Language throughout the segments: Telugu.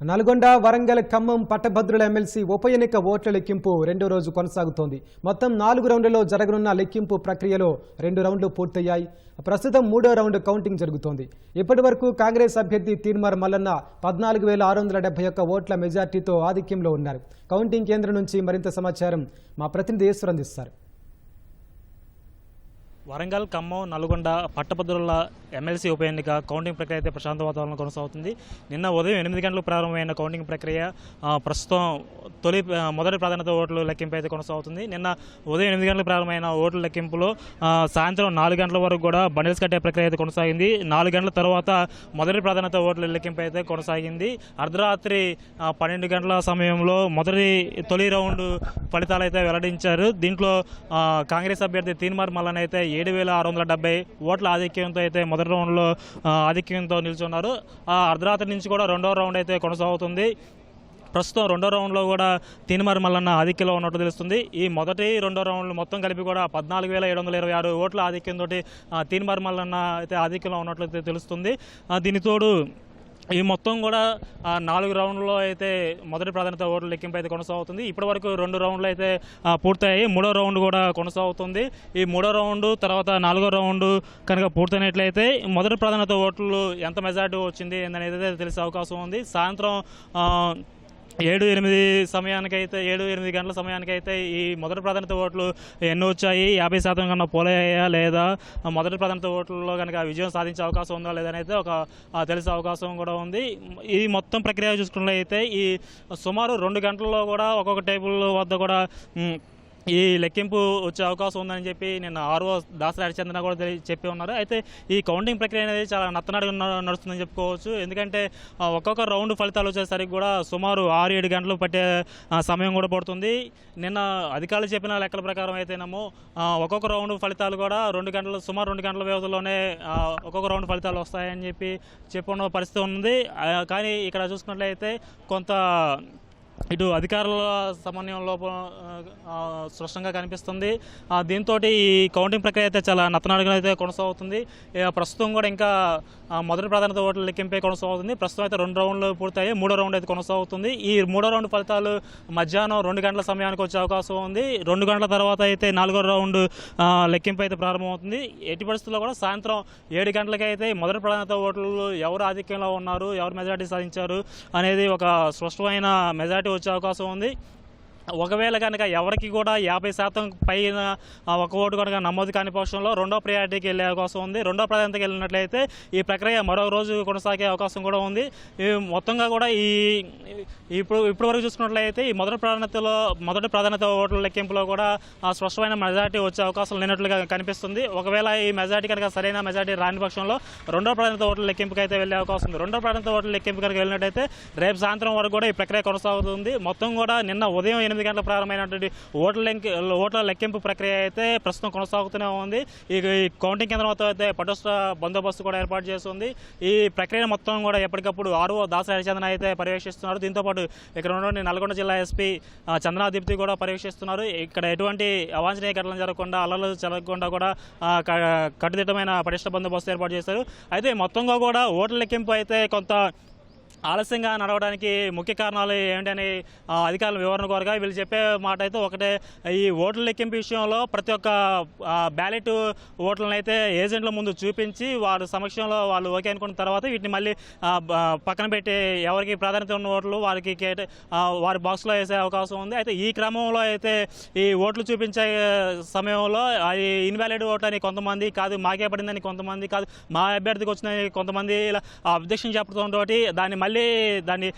నల్గొండ వరంగల్ ఖమ్మం పట్టభద్రుల ఎమ్మెల్సీ ఉప ఎన్నిక ఓట్ల లెక్కింపు రెండో రోజు కొనసాగుతోంది. మొత్తం నాలుగు రౌండ్లలో జరగనున్న లెక్కింపు ప్రక్రియలో రెండు రౌండ్లు పూర్తయ్యాయి. ప్రస్తుతం మూడో రౌండ్ కౌంటింగ్ జరుగుతోంది. ఇప్పటి వరకు కాంగ్రెస్ అభ్యర్థి తీన్మార్ మల్లన్న పద్నాలుగు వేల ఆరు వందల డెబ్బై ఒక్క ఓట్ల మెజార్టీతో ఆధిక్యంలో ఉన్నారు. కౌంటింగ్ కేంద్రం నుంచి మరింత సమాచారం మా ప్రతినిధి ఈశ్వర్ అందిస్తారు వరంగల్ ఖమ్మం నల్గొండ పట్టభద్రుల ఎమ్మెల్సీ ఉప ఎన్నిక కౌంటింగ్ ప్రక్రియ అయితే ప్రశాంత వాతావరణం కొనసాగుతుంది. నిన్న ఉదయం ఎనిమిది గంటలకు ప్రారంభమైన కౌంటింగ్ ప్రక్రియ ప్రస్తుతం తొలి మొదటి ప్రాధాన్యత ఓట్లు లెక్కింపు అయితే కొనసాగుతుంది. నిన్న ఉదయం ఎనిమిది గంటలకు ప్రారంభమైన ఓట్ల లెక్కింపులో సాయంత్రం నాలుగు గంటల వరకు కూడా బండిల్స్ కట్టే ప్రక్రియ అయితే కొనసాగింది. నాలుగు గంటల తర్వాత మొదటి ప్రాధాన్యత ఓట్ల లెక్కింపు అయితే కొనసాగింది. అర్ధరాత్రి పన్నెండు గంటల సమయంలో మొదటి తొలి రౌండ్ ఫలితాలు అయితే వెల్లడించారు. దీంట్లో కాంగ్రెస్ అభ్యర్థి తీన్మార్ మల్లన్ అయితే ఏడు వేల ఆరు వందల డెబ్బై ఓట్ల ఆధిక్యంతో అయితే మొదటి రౌండ్లో ఆధిక్యంతో నిల్చున్నారు. ఆ అర్ధరాత్రి నుంచి కూడా రెండో రౌండ్ అయితే కొనసాగుతుంది. ప్రస్తుతం రెండో రౌండ్లో కూడా తీనిమారి మల్లన్న ఆధిక్యంలో ఉన్నట్టు తెలుస్తుంది. ఈ మొదటి రెండో రౌండ్లు మొత్తం కలిపి కూడా పద్నాలుగు వేల ఏడు వందల ఇరవై ఆరు ఓట్ల ఆధిక్యంతో తీన్మార్ మల్లన్న అయితే ఆధిక్యంలో ఉన్నట్లు అయితే తెలుస్తుంది. దీనితోడు ఈ మొత్తం కూడా ఆ, నాలుగు రౌండ్లో అయితే మొదటి ప్రాధాన్యత ఓట్ల లెక్కింపు అయితే కొనసాగుతుంది. ఇప్పటి వరకు రెండు రౌండ్లు అయితే పూర్తయ్యాయి. మూడో రౌండ్ కూడా కొనసాగుతుంది. ఈ మూడో రౌండ్ తర్వాత నాలుగో రౌండ్ కనుక పూర్తయినట్లయితే మొదటి ప్రాధాన్యత ఓట్లు ఎంత మెజార్టీ వచ్చింది అనేది అయితే తెలిసే అవకాశం ఉంది. సాయంత్రం ఏడు ఎనిమిది సమయానికైతే ఏడు ఎనిమిది గంటల సమయానికైతే ఈ మొదటి ప్రాధాన్యత ఓట్లు ఎన్ని వచ్చాయి? యాభై శాతం కన్నా పోలయ్యా లేదా? మొదటి ప్రాధాన్యత ఓట్లలో కనుక విజయం సాధించే అవకాశం ఉందా లేదా అయితే ఒక తెలిసే అవకాశం కూడా ఉంది. ఈ మొత్తం ప్రక్రియ చూసుకున్నట్లయితే ఈ సుమారు రెండు గంటల్లో కూడా ఒక్కొక్క టేబుల్ వద్ద కూడా ఈ లెక్కింపు వచ్చే అవకాశం ఉందని చెప్పి నిన్న ఆర్ఓ దాసరి హరిచంద్ర కూడా చెప్పి ఉన్నారు. అయితే ఈ కౌంటింగ్ ప్రక్రియ అనేది చాలా నత్తనాడు నడుస్తుందని చెప్పుకోవచ్చు. ఎందుకంటే ఒక్కొక్క రౌండ్ ఫలితాలు వచ్చేసరికి కూడా సుమారు ఆరు ఏడు గంటలు పట్టే సమయం కూడా పడుతుంది. నిన్న అధికారులు చెప్పిన లెక్కల ప్రకారం అయితేనేమో ఒక్కొక్క రౌండ్ ఫలితాలు కూడా రెండు గంటలు సుమారు రెండు గంటల వ్యవధిలోనే ఒక్కొక్క రౌండ్ ఫలితాలు వస్తాయని చెప్పి చెప్పున్న పరిస్థితి ఉంది. కానీ ఇక్కడ చూసుకున్నట్లయితే కొంత ఇటు అధికారుల సమన్వయం లోపం స్పష్టంగా కనిపిస్తుంది. దీంతో ఈ కౌంటింగ్ ప్రక్రియ అయితే చాలా నత్తనాడుగా అయితే కొనసాగుతుంది. ప్రస్తుతం కూడా ఇంకా మొదటి ప్రాధాన్యత ఓట్ల లెక్కింపే కొనసాగుతుంది. ప్రస్తుతం అయితే రెండు రౌండ్లు పూర్తయి మూడో రౌండ్ అయితే కొనసాగుతుంది. ఈ మూడో రౌండ్ ఫలితాలు మధ్యాహ్నం రెండు గంటల సమయానికి వచ్చే అవకాశం ఉంది. రెండు గంటల తర్వాత అయితే నాలుగో రౌండ్ లెక్కింపు అయితే ప్రారంభమవుతుంది. ఎట్టి పరిస్థితుల్లో కూడా సాయంత్రం ఏడు గంటలకి అయితే మొదటి ప్రాధాన్యత ఓట్లు ఎవరు ఆధిక్యంలో ఉన్నారు ఎవరు మెజార్టీ సాధించారు అనేది ఒక స్పష్టమైన మెజార్టీ వచ్చే అవకాశం ఉంది ఒకవేళ కనుక ఎవరికి కూడా యాభై శాతం పైన ఒక ఓటు కనుక నమోదు కాని పక్షంలో రెండో ప్రయారిటీకి వెళ్ళే అవకాశం ఉంది. రెండో ప్రాధాన్యతకి వెళ్ళినట్లయితే ఈ ప్రక్రియ మరో రోజు కొనసాగే అవకాశం కూడా ఉంది. ఈ మొత్తంగా కూడా ఈ ఇప్పుడు ఇప్పటి వరకు చూసుకున్నట్లయితే ఈ మొదటి ప్రాధాన్యతలో మొదటి ప్రాధాన్యత ఓట్ల లెక్కింపులో కూడా స్పష్టమైన మెజార్టీ వచ్చే అవకాశం లేనట్లుగా కనిపిస్తుంది. ఒకవేళ ఈ మెజార్టీ కనుక సరైన మెజార్టీ రాని పక్షంలో రెండో ప్రాధాన్యత ఓట్ల లెక్కింపుకి అయితే వెళ్ళే అవకాశం ఉంది. రెండో ప్రాధాన్యత ఓట్ల లెక్కింపు కనుక వెళ్ళినట్టయితే రేపు సాయంత్రం వరకు కూడా ఈ ప్రక్రియ కొనసాగుతుంది. మొత్తం కూడా నిన్న ఉదయం ఎనిమిది గంటల ప్రారంభమైనటువంటి ఓట్ల లెంకి ఓట్ల లెక్కింపు ప్రక్రియ అయితే ప్రస్తుతం కొనసాగుతూనే ఉంది. ఈ కౌంటింగ్ కేంద్రం మొత్తం అయితే పటిష్ట బందోబస్తు కూడా ఏర్పాటు చేస్తుంది. ఈ ప్రక్రియ మొత్తం కూడా ఎప్పటికప్పుడు ఆర్ఓ దాస హరిచంద్ర అయితే పర్యవేక్షిస్తున్నారు. దీంతో పాటు ఇక్కడ ఉన్నటువంటి నల్గొండ జిల్లా ఎస్పీ ఆ, దీప్తి కూడా పర్యవేక్షిస్తున్నారు. ఇక్కడ ఎటువంటి అవాంఛనీయ ఘటనలు జరగకుండా అల్లలు జరగకుండా కూడా క- కట్టుదిట్టమైన పటిష్ట బందోబస్తు ఏర్పాటు చేశారు. అయితే మొత్తంగా కూడా ఓట్ల లెక్కింపు అయితే కొంత ఆలస్యంగా నడవడానికి ముఖ్య కారణాలు ఏంటని అధికారుల వివరణ కోరగా వీళ్ళు చెప్పే మాట అయితే ఒకటే. ఈ ఓట్ల లెక్కింపు విషయంలో ప్రతి ఒక్క బ్యాలెట్ ఓట్లను అయితే ఏజెంట్ల ముందు చూపించి వారి సమక్షంలో వాళ్ళు ఓకే అనుకున్న తర్వాత వీటిని మళ్ళీ పక్కన పెట్టి ఎవరికి ప్రాధాన్యత ఉన్న ఓట్లు వారికి కేట వారి బాక్స్లో వేసే అవకాశం ఉంది. అయితే ఈ క్రమంలో అయితే ఈ ఓట్లు చూపించే సమయంలో అది ఇన్వాలిడ్ ఓట్లు అని కొంతమంది కాదు మాకే పడిందని కొంతమంది కాదు మా అభ్యర్థికి వచ్చిన కొంతమంది ఇలా అబ్జెక్షన్ చెప్పడంతో దాన్ని మళ్ళీ దాన్ని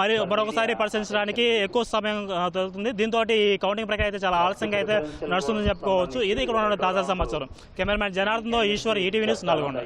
మరి మరొకసారి పరిశీలించడానికి ఎక్కువ సమయం దొరుకుతుంది. దీంతో ఈ కౌంటింగ్ ప్రక్రియ అయితే చాలా ఆలస్యంగా అయితే నడుస్తుందని చెప్పుకోవచ్చు. ఇది ఇక్కడ ఉన్న తాజా సమాచారం. కెమెరామ్యాన్ జనార్దన్తో ఈశ్వర్ ఈటీవీ న్యూస్ నల్గొండ.